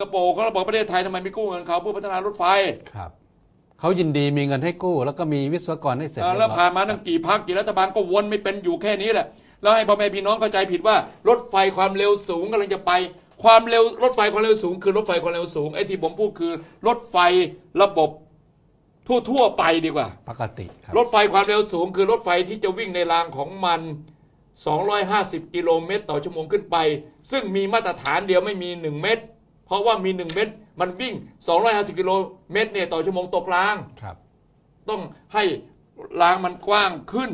กระโปรงเขาบอกประเทศไทยทำไมไม่กู้เงินเขาเพื่อพัฒนารถไฟครับเขายินดีมีเงินให้กู้ แล้วก็มีวิศวกรให้เสร็จเออเรียบแล้วร้อยผ่านมาตั้งกี่พักกี่รัฐบาลก็วนไม่เป็นอยู่แค่นี้แหละแล้วให้พ่อแม่พี่น้องเข้าใจผิดว่ารถไฟความเร็วสูงกำลังจะไป ความเร็วรถไฟความเร็วสูง คือรถไฟความเร็วสูงไอ้ที่ผมพูดคือ รถไฟระบบทั่วๆไปดีกว่า ปกติครับรถไฟความเร็วสูง คือรถไฟที่จะวิ่งในรางของมัน 250 กิโลเมตรต่อชั่วโมงขึ้นไป ซึ่งมีมาตรฐานเดียวไม่มี 1 เมตร เพราะว่ามี 1 เมตรมันวิ่ง 250 กิโลเมตรเนี่ยต่อชั่วโมงตกราง ครับ ต้องให้รางมันกว้างขึ้น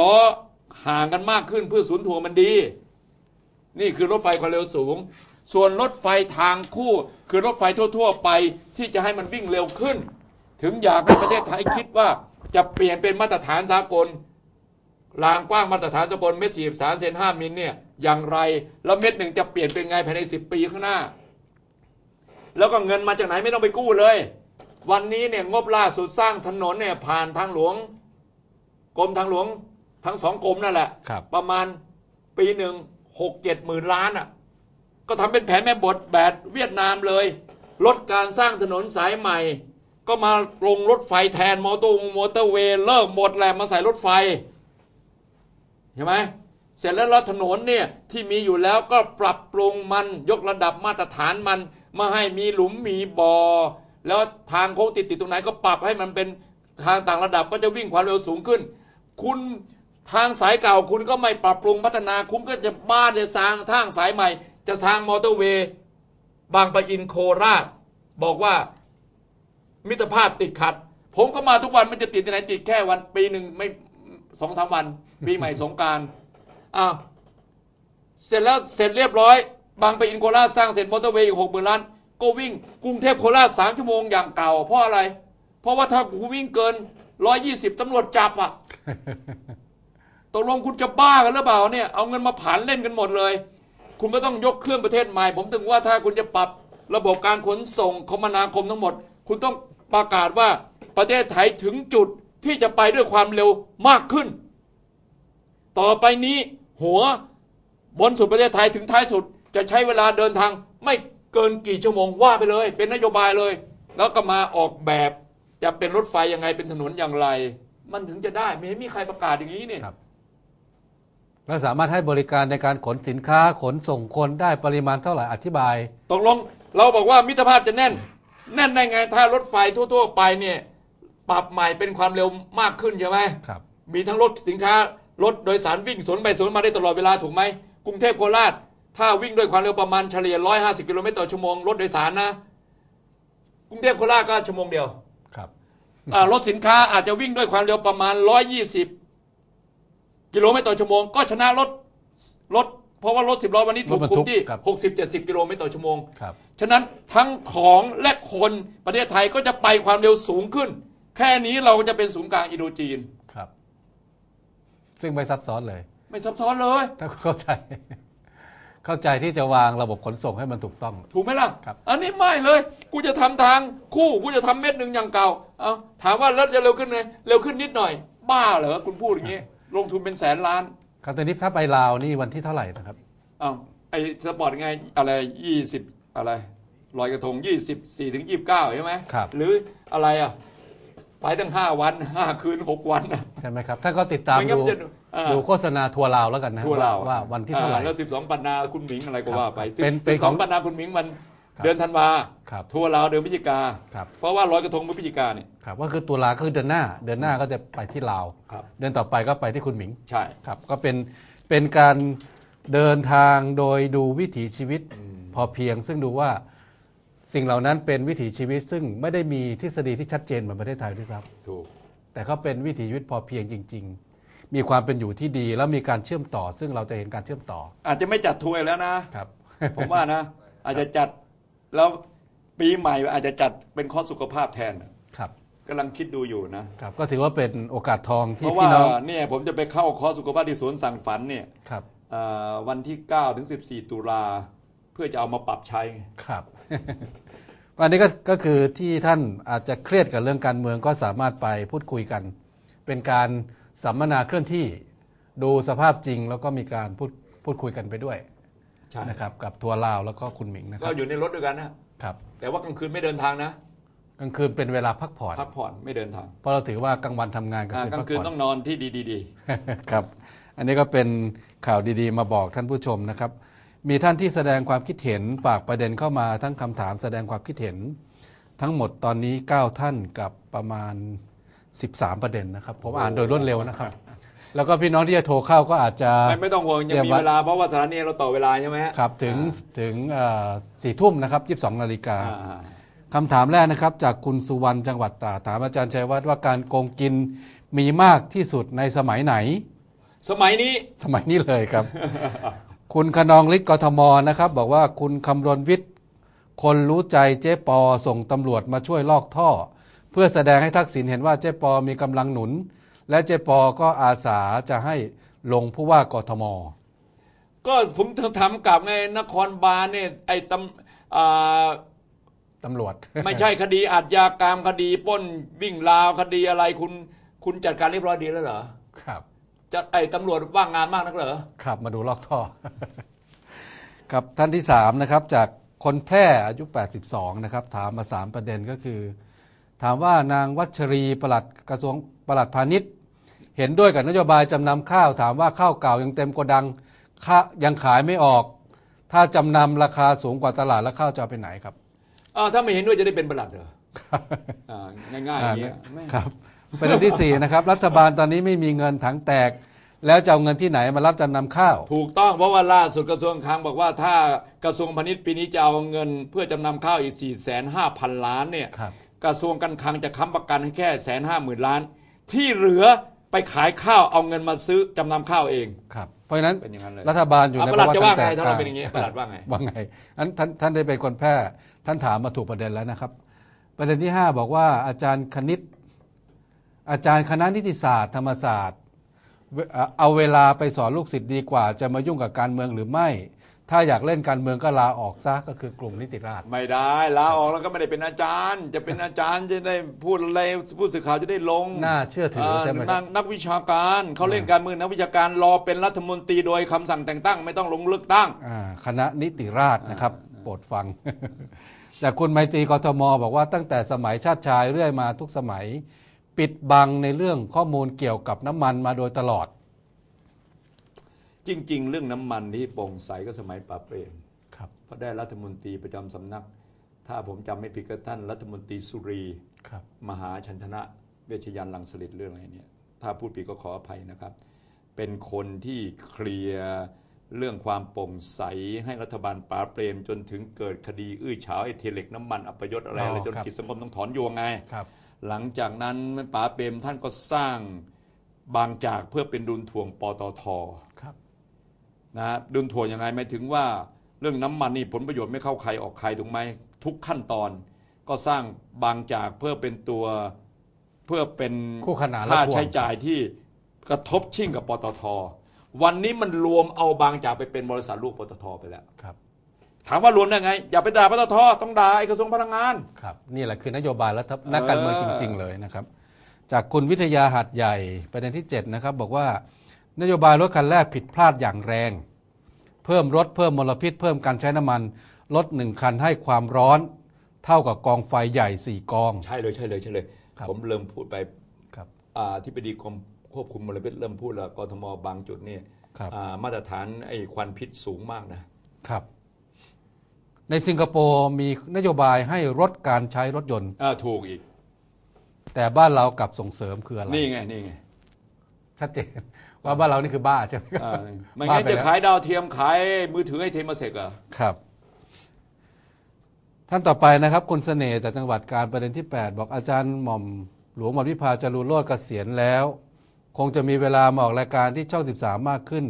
ล้อห่างกันมากขึ้นเพื่อศูนย์ถ่วงมันดี นี่คือรถไฟความเร็วสูง ส่วนรถไฟทางคู่ คือรถไฟทั่ว ๆ ไปที่จะให้มันวิ่งเร็วขึ้น ถึงอยากให้ประเทศไทยคิดว่าจะเปลี่ยนเป็นมาตรฐานสากลรางกว้างมาตรฐานสากลเมตรสี่สามเซนห้ามิลเนี่ยอย่างไร แล้วเม็ดหนึ่งจะเปลี่ยนเป็นไงภายในสิบปีข้างหน้า แล้วก็เงินมาจากไหนไม่ต้องไปกู้เลย วันนี้เนี่ยงบล่าสุดสร้างถนนเนี่ยผ่านทางหลวงกรมทางหลวงทั้งสองกรมนั่นแหละครับประมาณปีหนึ่งหกเจ็ดหมื่นล้านอะ ก็ทำเป็นแผนแม่บทแบบเวียดนามเลย ลดการสร้างถนนสายใหม่ ก็มาลงรถไฟแทนมอเตอร์มอเตอร์เวย์เลิกหมดแหละมาใส่รถไฟใช่ไหมเสร็จแล้วรถถนนเนี่ยที่มีอยู่แล้วก็ปรับปรุงมันยกระดับมาตรฐานมัน มาให้มีหลุมมีบ่อแล้วทางโค้งติดติดๆตรงไหนก็ปรับให้มันเป็นทางต่างระดับก็จะวิ่งความเร็วสูงขึ้น คุณทางสายเก่าคุณก็ไม่ปรับปรุงพัฒนาคุณก็จะบ้านจะสร้างทางสายใหม่ จะสร้างมอเตอร์เวย์บางปะอินโคราช บอกว่ามิตรภาพติดขัด ผมก็มาทุกวันมันจะติดที่ไหนติดแค่วันปีหนึ่งไม่สองสามวัน ปีใหม่สงการอ้าวเสร็จแล้วเสร็จเรียบร้อย บางไปะอินโคราชสร้างเสร็จมอเตอร์เวย์อีกหกหมื่นล้าน ก็วิ่งกรุงเทพโคราชสามชั่วโมงอย่างเก่า เพราะอะไร เพราะว่าถ้าคุณวิ่งเกินร้อยยี่สิบตำรวจจับอะตกลงคุณจะบ้ากันหรือเปล่าเนี่ยเอาเงินมาผ่านเล่นกันหมดเลย คุณก็ต้องยกเครื่องประเทศใหม่ ผมถึงว่าถ้าคุณจะปรับระบบการขนส่งคมนาคมทั้งหมด คุณต้องประกาศว่าประเทศไทยถึงจุดที่จะไปด้วยความเร็วมากขึ้น ต่อไปนี้หัวบนสุดประเทศไทยถึงท้ายสุด จะใช้เวลาเดินทางไม่เกินกี่ชั่วโมงว่าไปเลย เป็นนโยบายเลย แล้วก็มาออกแบบจะเป็นรถไฟยังไงเป็นถนนอย่างไร มันถึงจะได้ไม่เห็นมีใครประกาศอย่างนี้เนี่ยครับ แล้วสามารถให้บริการในการขนสินค้าขนส่งคนได้ปริมาณเท่าไหร่อธิบาย ตกลงเราบอกว่ามิตรภาพจะแน่น แน่นได้ไงถ้ารถไฟทั่ว ๆ ไปเนี่ยปรับใหม่เป็นความเร็วมากขึ้นใช่ไหมครับ มีทั้งรถสินค้ารถโดยสารวิ่งสวนไปสวนมาได้ตลอดเวลาถูกไหมกรุงเทพโคราช ถ้าวิ่งด้วยความเร็วประมาณเฉลี่ย 150 กิโลเมตรต่อชั่วโมงรถโดยสารนะ กรุงเทพโคราชก็ชั่วโมงเดียวครับอ่ารถสินค้าอาจจะวิ่งด้วยความเร็วประมาณ 120 กิโลเมตรต่อชั่วโมง ก็ชนะรถรถเพราะว่ารถสิบล้อวันนี้ถูกรถบรรคุทุมกที่ครับ60-70 กิโลเมตรต่อชั่วโมงครับฉะนั้นทั้งของและคนประเทศไทยก็จะไปความเร็วสูงขึ้น แค่นี้เราก็จะเป็นศูนย์กลางอินโดจีนครับ ซึ่งไม่ซับซ้อนเลย ไม่ซับซ้อนเลยถ้าเข้าใจ เข้าใจที่จะวางระบบขนส่งให้มันถูกต้อง ถูกไหมล่ะ ครับ อันนี้ไม่เลย กูจะทำทางคู่ กูจะทำเม็ดหนึ่งอย่างเก่า เอาถามว่าแล้วจะเร็วขึ้นไหมเร็วขึ้นนิดหน่อย บ้าเหรอ คุณพูดอย่างนี้ ลงทุนเป็นแสนล้าน ครับตอนนี้ถ้าไปลาวนี่วันที่เท่าไหร่นะครับ เอาไอ้สปอร์ตไงอะไรยี่สิบอะไรลอยกระทงยี่สิบสี่ถึงยี่สิบเก้าใช่ไหมครับ หรืออะไรอะ ไปตั้งห้าวันห้าคืนหกวันนะ ใช่ไหมครับ ถ้าก็ติดตามไม่งั้นดูมันจะอ่าดูโฆษณาทัวร์ลาวแล้วกันนะทั่วเราว่าวันที่เท่าไหร่ อ่แล้วสิบสองปันนาคุณหมิงอะไรก็ครับว่าไปเป็นเป็นสิบขสอองงปันนาคุณหมิงมันครับเดือนธันวาครับ ทั่วเราวเดือนพฤศจิกา ครับเพราะว่าลอยกระทงเมื่อพฤศจิกาเนี่ย ครับก็คือตุลาก็คือเดือนหน้า เดือนหน้าก็จะไปที่ลาว ครับ เดือนต่อไปก็ไปที่คุณหมิง ใช่ ครับก็เป็นเป็นการเดินทางโดยดูวิถีชีวิตพอเพียง ซึ่งดูว่า สิ่งเหล่านั้นเป็นวิถีชีวิตซึ่งไม่ได้มีทฤษฎีที่ชัดเจนเหมือนประเทศไทยด้วยซ้ถูกำแต่เขาเป็นวิถีชีวิตพอเพียงจริง ๆ มีความเป็นอยู่ที่ดีแล้วมีการเชื่อมต่อ ซึ่งเราจะเห็นการเชื่อมต่ออาจจะไม่จัดทัวร์แล้วนะ ครับ ผมว่านะ อาจจะจัดแล้วปีใหม่อาจจะจัดเป็นข้อสุขภาพแทนครับกำลังคิดดูอยู่นะ ครับ ก็ถือว่าเป็นโอกาสทองเพที่ราะพี่ว่าน้องเนี่ยผมจะไปเข้าคอร์สสุขภาพที่สวนสั่งฝันเนี่ยครับอ่าวันที่ 9 ถึง 14 ตุลา เพื่อจะเอามาปรับใช้ครับวันนี้ก็ก็คือที่ท่านอาจจะเครียดกับเรื่องการเมืองก็สามารถไปพูดคุยกัน เป็นการสัมมนาเคลื่อนที่ ดูสภาพจริงแล้วก็มีการพูดพูดคุยกันไปด้วยใช่นะครับ กับทัวร์ลาวแล้วก็คุณหมิงนะคก็รับอยู่ในรถด้วยกันนะครับ แต่ว่ากลางคืนไม่เดินทางนะกลางคืนเป็นเวลาพักผ่อนพักผ่อนไม่เดินทางเพราะเราถือว่ากลางวันทำงานกลางอ่าคืนกลาพังกคืนผ่อนต้องนอนที่ดีครับ อันนี้ก็เป็นข่าวดีๆ มาบอกท่านผู้ชมนะครับ มีท่านที่แสดงความคิดเห็นฝากประเด็นเข้ามาทั้งคำถามแสดงความคิดเห็น ทั้งหมดตอนนี้ 9 ท่านกับประมาณ 13 ประเด็นนะครับ ผมอ่านโดยรวดเร็วนะครับ แล้วก็พี่น้องที่จะโทรเข้าก็อาจจะๆไม่ไม่ต้องห่วงยังเตรียมมีไว้เวลาเพราะว่าสถานีเราต่อเวลาใช่ไหมฮะครับถึงถึงสี่ทุ่มนะครับ 22 นาฬิกาอ่าคำถามแรกนะครับ จากคุณสุวรรณจังหวัดตราดถามอาจารย์ชัยวัฒน์ว่าการโกงกินมีมากที่สุดในสมัยไหน สมัยนี้สมัยนี้เลยครับ คุณขนองฤทธิ์กทมนะครับ บอกว่าคุณคำรณวิทย์ คนรู้ใจเจ๊ปอส่งตำรวจมาช่วยลอกท่อ เพื่อแสดงให้ทักษิณเห็นว่าเจ๊ปอมีกำลังหนุน และเจ๊ปอก็อาสาจะให้ลงผู้ว่ากทม ก็ผมทำกับไงนครบาลเนี่ยไอ้ตำอ่าตำรวจ ไม่ใช่คดีอาชญากรรมคดีปล้นวิ่งราวคดีอะไรคุณคุณจัดการเรียบร้อยดีแล้วเหรอครับ จะไอ้ตำรวจว่างงานมากนักเหรอครับมาดูลอกท่อ ครับท่านที่สามนะครับจากคนแพร่อายุ 82 นะครับ ถามมาสามประเด็นก็คือ ถามว่านางวัชรีปลัดกระทรวงปลัดพาณิชย์ เห็นด้วยกับนโยบายจำนำข้าว ถามว่าข้าวเก่ายังเต็มโกดังค่ายังขายไม่ออก ถ้าจำนำราคาสูงกว่าตลาดแล้วข้าวจะเอาไปไหนครับอ้าวถ้าไม่เห็นด้วยจะได้เป็นประหลัดเหรออ่าง่ายๆอย่างเงี้ยไม่ครับ ประเด็นที่4นะครับรัฐบาลตอนนี้ไม่มีเงินถังแตก แล้วจะเอาเงินที่ไหนมารับจำนำข้าว ถูกต้องเพราะว่าล่าสุดกระทรวงคลังบอกว่าถ้ากระทรวงพาณิชย์ปีนี้จะเอาเงินเพื่อจำนำข้าวอีก 4 5 0 0 0 ล้านเนี่ยครับ กระทรวงการคลังจะค้ำประกันให้แค่แสนห้าหมื่นล้าน ที่เหลือไปขายข้าวเอาเงินมาซื้อจำนำข้าวเอง ครับเพราะฉะนั้นเป็นอย่างนั้นเลยรัฐบาลอยู่ในอะประหลัดจะว่าไงภะถ้าเราเป็นอย่างงี้ประหลัดว่าไง ว่าไงอันท่านท่านได้เป็นคนแพร่ท่านถามมาถูกประเด็นแล้วนะครับ ประเด็นที่ 5 บอกว่าอาจารย์คณิต อาจารย์คณะนิติศาสตร์ธรรมศาสตร์เวเอ่อเอาเวลาไปสอนลูกศิษย์ดีกว่า จะมายุ่งกับการเมืองหรือไม่ ถ้าอยากเล่นการเมืองก็ลาออกซะก็คือกลุ่มนิติราษฎร์ไม่ได้ลาออกแล้วก็ไม่ได้เป็นอาจารย์ จะเป็นอาจารย์จะได้พูดอะไรผู้สื่อข่าวจะได้ลงน่าเชื่อถือใช่ไหมคนัรับกนักวิชาการเขาเล่นการเมืองนักวิชาการรอเป็นรัฐมนตรีโดยคำสั่งแต่งตั้ง ไม่ต้องลงเลือกตั้งอ่าคณะนิติราษฎร์นะครับโปรดฟังจากคุณไมตรีกทมบอกว่าตั้งแต่สมัยชาติชายเรื่อยมาทุกสมัย ปิดบังในเรื่องข้อมูลเกี่ยวกับน้ำมันมาโดยตลอด จริง ๆ เรื่องน้ำมันที่โปร่งใสก็สมัยปราบเปรมครับเพราะได้รัฐมนตรีประจำสำนัก ถ้าผมจำไม่ผิดก็ท่านรัฐมนตรีสุรีครับ มหาชันธนะเวชยันต์ลังสลิดเรื่องอะไรเนี่ย ถ้าพูดผิดก็ขออภัยนะครับ เป็นคนที่เคลียร์เรื่องความโปร่งใสให้รัฐบาลปราบเปรม จนถึงเกิดคดี อื้อฉาวไอ้เทเล็กน้ำมันอัปยศอะไรอะไรอ๋อจนครับกิจสังคมต้องถอนยวงไงครับ หลังจากนั้นปราบเปรมท่านก็สร้างบางจากเพื่อเป็นดุลถ่วงปตทครับนะฮะดุลถ่วงยังไงหมายถึงว่าเรื่องน้ำมันนี่ผลประโยชน์ไม่เข้าใครออกใครถูกไหมทุกขั้นตอน ก็สร้างบางจากเพื่อเป็นตัวเพื่อเป็นคู่ขนานและค่าพ่วงใช้จ่ายที่กระทบชิ่งกับปตท วันนี้มันรวมเอาบางจากไปเป็นบริษัทลูกปตทไปแล้วครับ ถามว่ารวมได้ไง อย่าไปด่าปตทต้องด่าไอ้กระทรวงพลังงาน ครับนี่แหละคือนโยบายรัฐนักการเมืองจริง ๆ เลยนะครับ จากคุณวิทยาหัดใหญ่ประเด็นที่ 7 นะครับ บอกว่านโยบายรถคันแรกผิดพลาดอย่างแรง เพิ่มรถเพิ่มมลพิษ เพิ่มการใช้น้ำมันรถหนึ่งคันให้ความร้อน เท่ากับกองไฟใหญ่สี่กอง ใช่เลยใช่เลยใช่เลย ครับผมเริ่มพูดไปครับอ่าที่ปดีกรมควบคุมมลพิษเริ่มพูดแล้วกทมบางจุดนี่ครับ อ่ามาตรฐานไอ้ควันพิษสูงมากนะครับ ในสิงคโปร์มีนโยบายให้ลดการใช้รถยนต์อ่าถูกอีก แต่บ้านเรากลับส่งเสริมคืออะไรนี่ไงนี่ไงชัดเจนว่าบ้านเรานี่คือบ้าใช่ไหมครับอ่าไม่งั้นว่าไปจะแล้ว ขายดาวเทียมขายมือถือให้เทมเสกเหรอ ครับ ท่านต่อไปนะครับคุณเสน่ห์จากจังหวัดการประเด็นที่ 8 บอกอาจารย์หม่อมหลวงหม่อมวิภาจารุโรธเกษียณแล้ว คงจะมีเวลามาออกรายการที่ช่อง 13 มากขึ้น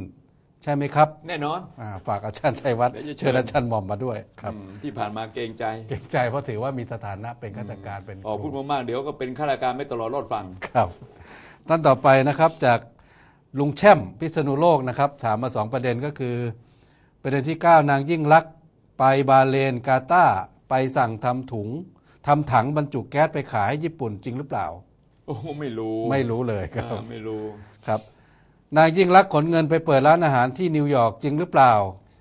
ใช่ไหมครับแน่นอน อ่าฝากอาจารย์ชัยวัฒน์เดี๋ยวจะเชิเชิญญ อาจารย์หม่อมมาด้วยครับอืมที่ผ่านมาเกรงใจ เก่งใจเพราะถือว่ามีสถานะเป็นข้าราชการเป็นออกคพูรูดมากๆ เดี๋ยวก็เป็นข้าราชการไม่ตลอดรอดฟัง ครับท่านต่อไปนะครับจากลุงแช่มพิษณุโลกนะครับ ถามมาสองประเด็นก็คือ ประเด็นที่ 9 นางยิ่งลักษณ์ไปบาเลนกาตาร์ไปสั่งทำถุงทำถังบรรจุแก๊สไปขายให้ญี่ปุ่นจริงหรือเปล่า โอ้ไม่รู้ไม่รู้เลยครับอ่าไม่รู้ ครับ นางยิ่งลักษณ์ขนเงินไปเปิดร้านอาหารที่นิวยอร์กจริงหรือเปล่า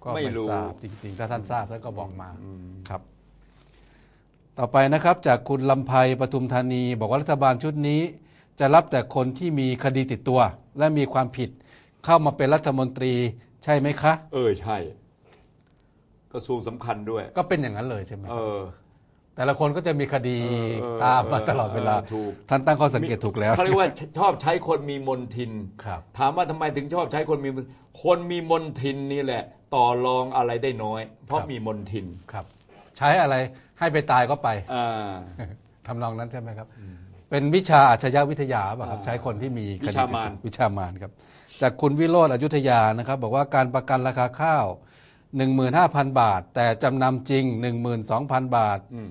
ก็ไม่ไม่รู้ ทราบจริงๆ ถ้าท่านทราบท่านก็บอกมาครับ ต่อไปนะครับจากคุณลำไพปทุมธานี บอกว่ารัฐบาลชุดนี้ จะรับแต่คนที่มีคดีติดตัว และมีความผิดเข้ามาเป็นรัฐมนตรีใช่ไหมคะ เออใช่ กระทรวงสำคัญด้วย ก็เป็นอย่างนั้นเลยใช่ไหม เออ แต่ละคนก็จะมีคดีเออตามมาตลอดเวลาเออถูกท่านตั้งข้อสังเกตถูกแล้ว เขาเรียกว่าชอบใช้คนมีมนทิน ครับ ถามว่าทำไมถึงชอบใช้คนมีมนคนมีมนทินนี่แหละ ต่อรองอะไรได้น้อย เพราะครับ มีมนทินครับ ใช้อะไรให้ไปตายก็ไป อ่า ทำนองนั้นใช่ไหมครับ เป็นวิชาอาชญาวิทยาป่ะครับอ่าใช้คนที่มีคดีวิชามารวิชามารครับ จากคุณวิโรธอยุธยานะครับ บอกว่าการประกันราคาข้าว 15,000 บาท แต่จำนำจริง 12,000 บาทอืม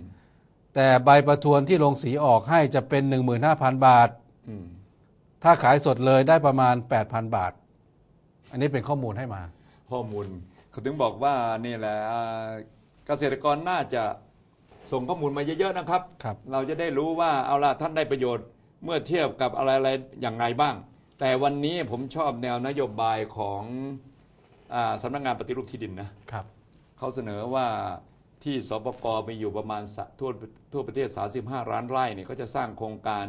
แต่ใบประทวนที่ลงสีออกให้จะเป็น 15,000 บาทอืมถ้าขายสดเลยได้ประมาณ 8,000 บาท อันนี้เป็นข้อมูลให้มา ข้อมูลเขาถึงบอกว่านี่แหละอ่าเกษตรกรน่าจะส่งข้อมูลมาเยอะๆนะครับครับเราจะได้รู้ว่าเอาละท่านได้ประโยชน์เมื่อเทียบกับอะไรๆอย่างไรบ้าง แต่วันนี้ผมชอบแนวนโยบายของอา สำนักงานปฏิรูปที่ดินนะครับเขาเสนอว่าที่สปกมีอยู่ประมาณสะทั่วทั่วประเทศ 35 ล้านไร่เนี่ยก็จะสร้างโครงการ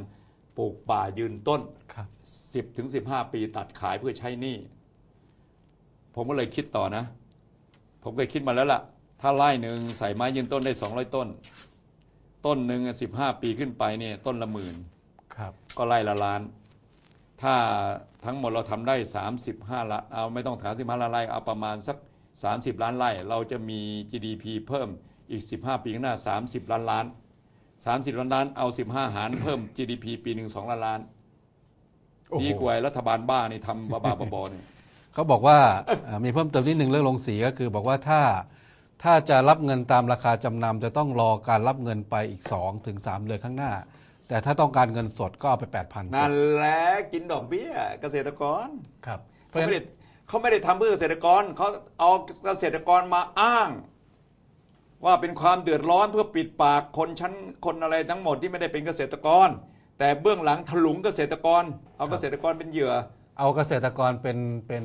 ปลูกป่ายืนต้นครับ10ถึง15 ปีตัดขายเพื่อใช้หนี้ ผมก็เลยคิดต่อนะ ผมเคยคิดมาแล้วล่ะ ถ้าไร่หนึ่งใส่ไม้ยืนต้นได้ 200 ต้น ต้นหนึ่ง15 ปีขึ้นไปเนี่ยต้นละหมื่นครับก็ไร่ละล้าน ถ้าทั้งหมดเราทำได้ 35ล้านเอาไม่ต้องถาม15ล้านไร่เอาประมาณสัก 30 ล้านไร่ เราจะมี GDP เพิ่มอีก 15 ปีข้างหน้า 30 ล้านล้าน 30 ล้านล้านเอา 15 หารเพิ่ม GDP ปีหนึ่ง2ล้านล้านโอ้โหดีกว่ารัฐบาลบ้านี่ทำบ้าๆบอๆเนี่ยเขาบอกว่าเอ่อมีเพิ่มเติมนิดหนึ่งเรื่องลงสีก็คือ บอกว่าถ้าถ้าจะรับเงินตามราคาจำนำจะต้องรอการรับเงินไปอีก2ถึง3เดือนข้างหน้า แต่ถ้าต้องการเงินสดก็เอาไป 8,000นั่นแหละกินดอกเบี้ยเกษตรกรครับเขาไม่ได้เขาไม่ได้ทำเพื่อเกษตรกรเขาเอาเกษตรกรมาอ้าง ว่าเป็นความเดือดร้อนเพื่อปิดปากคนชั้นคนอะไรทั้งหมดที่ไม่ได้เป็นเกษตรกร แต่เบื้องหลังถลุงเกษตรกร เอาเกษตรกรเป็นเหยื่อเอาเกษตรกรเป็นเป็น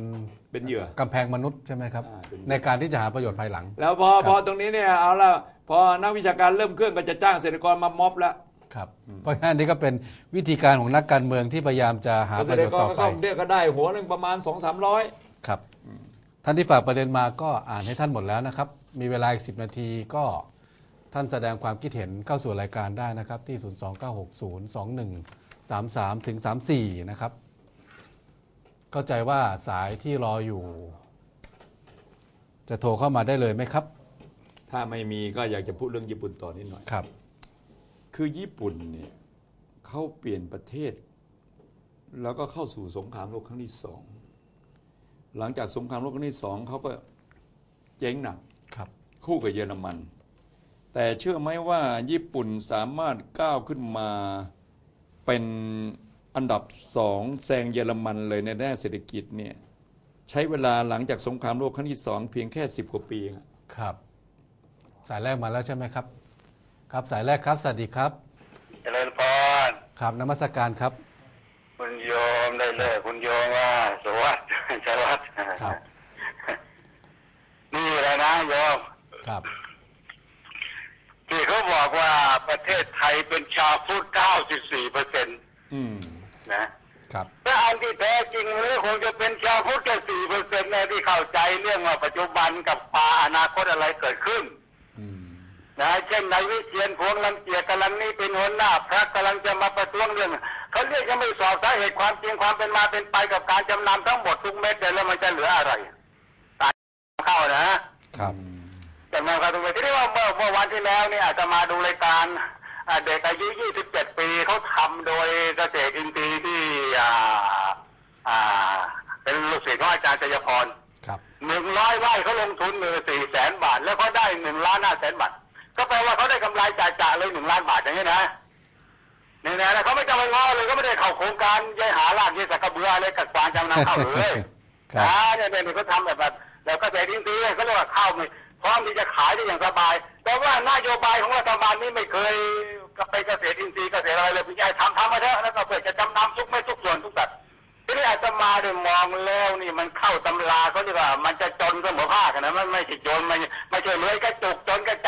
เป็นเหยื่อ กำแพงมนุษย์ใช่ไหมครับ อ่าเป็น ในการที่จะหาประโยชน์ภายหลัง แล้วพอครับพอตรงนี้เนี่ยเอาละพอนักวิชาการเริ่มเครื่องก็จะจ้างเกษตรกรมาม็อบแล้ว ครับเพราะฉะนั้นนี่ก็เป็นวิธีการของนักการเมืองที่พยายามจะหาเกปษระตโยรชน์กรต่อก็ไปเข้ากรุงเทพก็ได้หัวหนึ่งประมาณ2 3 0 0ครับท่านที่ฝากประเด็นมาก็อ่านให้ท่านหมดแล้วนะครับ มีเวลาอีกสินาทีก็ท่านแสดงความคิดเห็นเข้าสู่รายการได้นะครับ ที่ 029602133ถึง34 นะครับ เข้าใจว่าสายที่รออยู่ จะโทรเข้ามาได้เลยไหมครับ ถ้าไม่มีก็อยากจะพูดเรื่องญี่ปุ่นต่อนิดหน่อยครับ คือญี่ปุ่นเนี่ยเขาเปลี่ยนประเทศ แล้วก็เข้าสู่สงครามโลกครั้งที่สองหลังจากสงครามโลกครั้งที่สองเขาก็เจ๊งหนักครับ คู่กับเยอรมัน แต่เชื่อไหมว่าญี่ปุ่นสามารถก้าวขึ้นมาเป็นอันดับสองแซงเยอรมันเลยในด้านเศรษฐกิจเนี่ยใช้เวลาหลังจากสงครามโลกครั้งที่สองเพียงแค่สิบกว่าปีเองอะครับ สายแรกมาแล้วใช่ไหมครับ ครับสายแรกครับ สวัสดีครับเจริญพรครับนมัสการครับ คุณโยมได้เลย คุณโยมว่าสวัสดิ์สวัสดิ์ครับ นี่แหละนะโยมครับ ที่เขาบอกว่าประเทศไทยเป็นชาวพุทธ94เปอร์เซ็นต์อืมนะครับถ้าอันที่แท้จริงมันก็คงจะเป็นชาวพุทธแค่สี่เปอร์เซ็นต์นะที่เข้าใจเรื่องว่าปัจจุบันกับปาอนาคตอะไรเกิดขึ้นอืม นะเช่นนายวิเชียนพวงลังเกียจกำลังนี่เป็นหัวหน้าพรรคกำลังจะมาประท้วงเรื่องเขาเรียกยังไม่สอบสาเหตุความจริงความเป็นมาเป็นไปกับการจำนำทั้งหมดทุกเม็ดเลยแล้วมันจะเหลืออะไรตายเข้านะครับจำนำเข้าทุกเม็ดที่นี่ว่าเมื่อเมื่อวันที่แล้วเนี่ยอาจจะมาดูรายการอ่าเด็กอายุ 27 ปีเขาทำโดยเกษตรอินทรีย์ที่อ่าอ่า เป็นลูกศิษย์ของอาจารย์ชัยพรครับหนึ่งร้อยไร่เขาลงทุนมือสี่แสนบาท แล้วเขาได้หนึ่งล้านห้าแสนบาท ก็แปลว่าเขาได้กำไรจ่าๆเลยหนึ่งล้านบาทอย่างนี้นะนี่นะนะเขาไม่จำเป็นง้อเลยก็ไม่ได้เข้าโครงการยายหาลากยายสักกระเบืออะไรกัดกวางจำนำเข้าเลยครับนะเนี่ยเนี่ยเขาทำแบบแบบแล้วก็แต่จริงๆเขาเรียกว่าข้าวไม่พร้อมที่จะขายได้อย่างสบาย แต่ว่านโยบายของรัฐบาลนี่ไม่เคยไปเกษตรอินทรีย์เกษตรอะไรเลยพี่ใหญ่ทำทำมาเถอะแล้วก็เพื่อจะจำนำทุกไม่ทุกส่วนทุกสัตว์ทีนี้อาตมาได้มองแล้วนี่มันเข้าตำราเขาเรียกว่ามันจะจนเสมอภาคอะนะมันไม่ใช่จนมันไม่ใช่รวยกระจุกจนกระจ